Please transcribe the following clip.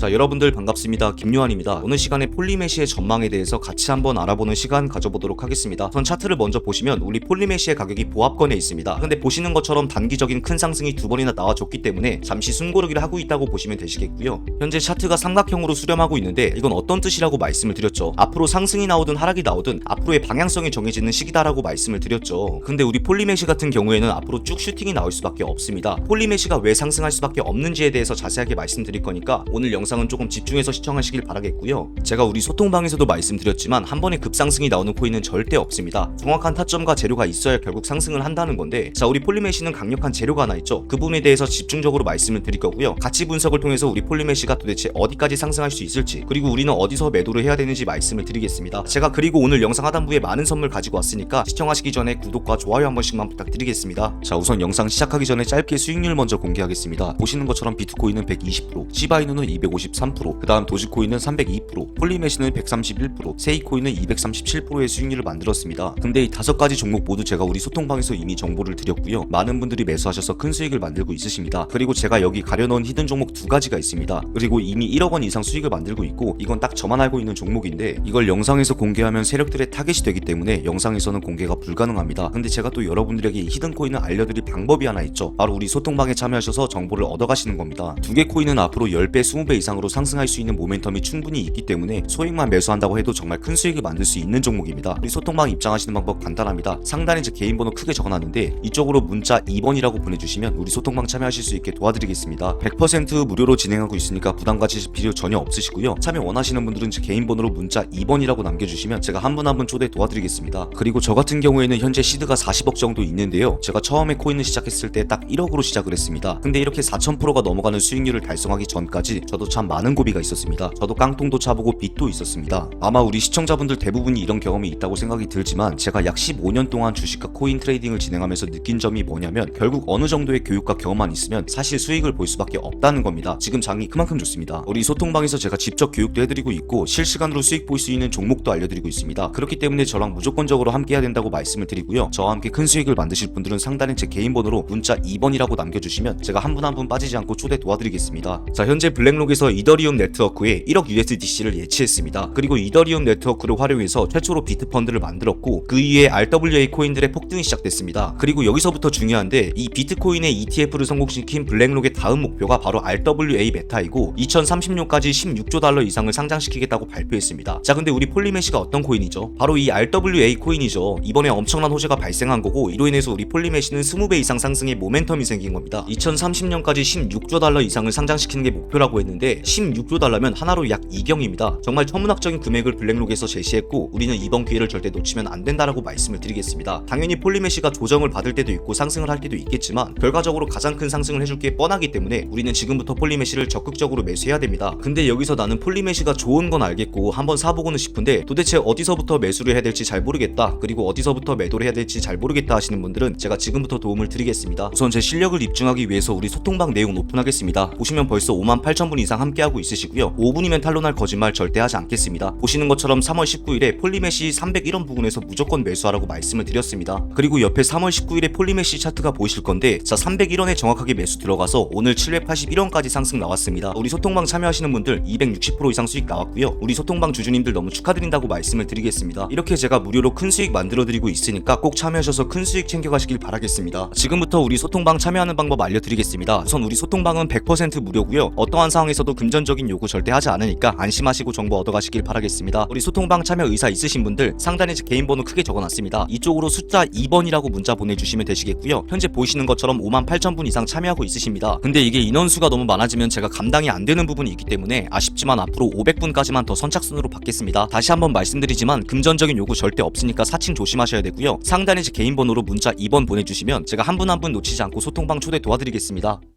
자 여러분들 반갑습니다. 김요한입니다. 오늘 시간에 폴리메시의 전망에 대해서 같이 한번 알아보는 시간 가져보도록 하겠습니다. 우선 차트를 먼저 보시면 우리 폴리메시의 가격이 보합권에 있습니다. 근데 보시는 것처럼 단기적인 큰 상승이 두 번이나 나와줬기 때문에 잠시 숨고르기를 하고 있다고 보시면 되시겠고요. 현재 차트가 삼각형으로 수렴하고 있는데 이건 어떤 뜻이라고 말씀을 드렸죠? 앞으로 상승이 나오든 하락이 나오든 앞으로의 방향성이 정해지는 시기다라고 말씀을 드렸죠. 근데 우리 폴리메시 같은 경우에는 앞으로 쭉 슈팅이 나올 수밖에 없습니다. 폴리메시가 왜 상승할 수밖에 없는지에 대해서 자세하게 말씀드릴 거니까 오늘 영상 은 조금 집중해서 시청하시길 바라겠고요. 제가 우리 소통방에서도 말씀드렸지만 한 번에 급상승이 나오는 코인은 절대 없습니다. 정확한 타점과 재료가 있어야 결국 상승을 한다는 건데 자 우리 폴리메시는 강력한 재료가 하나 있죠. 그 부분에 대해서 집중적으로 말씀을 드릴 거고요. 가치 분석을 통해서 우리 폴리메시가 도대체 어디까지 상승할 수 있을지 그리고 우리는 어디서 매도를 해야 되는지 말씀을 드리겠습니다. 제가 그리고 오늘 영상 하단부에 많은 선물 가지고 왔으니까 시청하시기 전에 구독과 좋아요 한 번씩만 부탁드리겠습니다. 자 우선 영상 시작하기 전에 짧게 수익률 먼저 공개하겠습니다. 보시는 것처럼 비트코인은 120%, 시바이누는 253%, 그 다음 도지코인은 302%, 폴리메시는 131%, 세이코인은 237%의 수익률을 만들었습니다. 근데 이 다섯 가지 종목 모두 제가 우리 소통방에서 이미 정보를 드렸고요. 많은 분들이 매수하셔서 큰 수익을 만들고 있으십니다. 그리고 제가 여기 가려놓은 히든 종목 두 가지가 있습니다. 그리고 이미 1억 원 이상 수익을 만들고 있고 이건 딱 저만 알고 있는 종목인데 이걸 영상에서 공개하면 세력들의 타겟이 되기 때문에 영상에서는 공개가 불가능합니다. 근데 제가 또 여러분들에게 이 히든 코인을 알려드릴 방법이 하나 있죠. 바로 우리 소통방에 참여하셔서 정보를 얻어가시는 겁니다. 두 개 코인은 앞으로 10배, 20배 이상 으로 상승할 수 있는 모멘텀이 충분히 있기 때문에 소액만 매수한다고 해도 정말 큰 수익을 만들 수 있는 종목입니다. 우리 소통방 입장하시는 방법 간단합니다. 상단에 제 개인 번호 크게 적어놨는데 이쪽으로 문자 2번이라고 보내주시면 우리 소통방 참여하실 수 있게 도와드리겠습니다. 100% 무료로 진행하고 있으니까 부담 가지실 필요 전혀 없으시고요. 참여 원하시는 분들은 제 개인 번호로 문자 2번이라고 남겨주시면 제가 한 분 한 분 초대 도와드리겠습니다. 그리고 저 같은 경우에는 현재 시드가 40억 정도 있는데요. 제가 처음에 코인을 시작했을 때 딱 1억으로 시작을 했습니다. 근데 이렇게 4,000%가 넘어가는 수익률을 달성하기 전까지 저도 참 많은 고비가 있었습니다. 저도 깡통도 차보고 빚도 있었습니다. 아마 우리 시청자분들 대부분이 이런 경험이 있다고 생각이 들지만 제가 약 15년 동안 주식과 코인 트레이딩을 진행하면서 느낀 점이 뭐냐면 결국 어느 정도의 교육과 경험만 있으면 사실 수익을 볼 수밖에 없다는 겁니다. 지금 장이 그만큼 좋습니다. 우리 소통방에서 제가 직접 교육도 해드리고 있고 실시간으로 수익 볼 수 있는 종목도 알려드리고 있습니다. 그렇기 때문에 저랑 무조건적으로 함께 해야 된다고 말씀을 드리고요. 저와 함께 큰 수익을 만드실 분들은 상단에 제 개인 번호로 문자 2번이라고 남겨주시면 제가 한 분 한 분 빠지지 않고 초대 도와드리겠습니다. 자 현재 블랙록에서 이더리움 네트워크에 1억 USDC를 예치했습니다. 그리고 이더리움 네트워크를 활용해서 최초로 비트 펀드를 만들었고 그 이후에 RWA 코인들의 폭등이 시작됐습니다. 그리고 여기서부터 중요한데 이 비트코인의 ETF를 성공시킨 블랙록의 다음 목표가 바로 RWA 메타이고 2030년까지 16조 달러 이상을 상장시키겠다고 발표했습니다. 자 근데 우리 폴리메시가 어떤 코인이죠? 바로 이 RWA 코인이죠. 이번에 엄청난 호재가 발생한 거고 이로 인해서 우리 폴리메시는 20배 이상 상승의 모멘텀이 생긴 겁니다. 2030년까지 16조 달러 이상을 상장시키는 게 목표라고 했는데 16조 달러면 하나로 약 2경입니다. 정말 천문학적인 금액을 블랙록에서 제시했고 우리는 이번 기회를 절대 놓치면 안 된다라고 말씀을 드리겠습니다. 당연히 폴리메시가 조정을 받을 때도 있고 상승을 할 때도 있겠지만 결과적으로 가장 큰 상승을 해줄 게 뻔하기 때문에 우리는 지금부터 폴리메시를 적극적으로 매수해야 됩니다. 근데 여기서 나는 폴리메시가 좋은 건 알겠고 한번 사보고는 싶은데 도대체 어디서부터 매수를 해야 될지 잘 모르겠다 그리고 어디서부터 매도를 해야 될지 잘 모르겠다 하시는 분들은 제가 지금부터 도움을 드리겠습니다. 우선 제 실력을 입증하기 위해서 우리 소통방 내용 오픈하겠습니다. 보시면 벌써 5만 8천 분 이상 함께하고 있으시고요. 5분이면 탈론할 거짓말 절대 하지 않겠습니다. 보시는 것처럼 3월 19일에 폴리메시 301원 부근에서 무조건 매수하라고 말씀을 드렸습니다. 그리고 옆에 3월 19일에 폴리메시 차트가 보이실 건데 자 301원에 정확하게 매수 들어가서 오늘 781원까지 상승 나왔습니다. 우리 소통방 참여하시는 분들 260% 이상 수익 나왔고요. 우리 소통방 주주님들 너무 축하드린다고 말씀을 드리겠습니다. 이렇게 제가 무료로 큰 수익 만들어 드리고 있으니까 꼭 참여하셔서 큰 수익 챙겨가시길 바라겠습니다. 지금부터 우리 소통방 참여하는 방법 알려드리겠습니다. 우선 우리 소통방은 100% 무료고요. 어떠한 상황에서도 금전적인 요구 절대 하지 않으니까 안심하시고 정보 얻어가시길 바라겠습니다. 우리 소통방 참여 의사 있으신 분들 상단에 제 개인 번호 크게 적어놨습니다. 이쪽으로 숫자 2번이라고 문자 보내주시면 되시겠고요. 현재 보이시는 것처럼 5만 8천 분 이상 참여하고 있으십니다. 근데 이게 인원수가 너무 많아지면 제가 감당이 안 되는 부분이 있기 때문에 아쉽지만 앞으로 500분까지만 더 선착순으로 받겠습니다. 다시 한번 말씀드리지만 금전적인 요구 절대 없으니까 사칭 조심하셔야 되고요. 상단에 제 개인 번호로 문자 2번 보내주시면 제가 한 분 한 분 놓치지 않고 소통방 초대 도와드리겠습니다.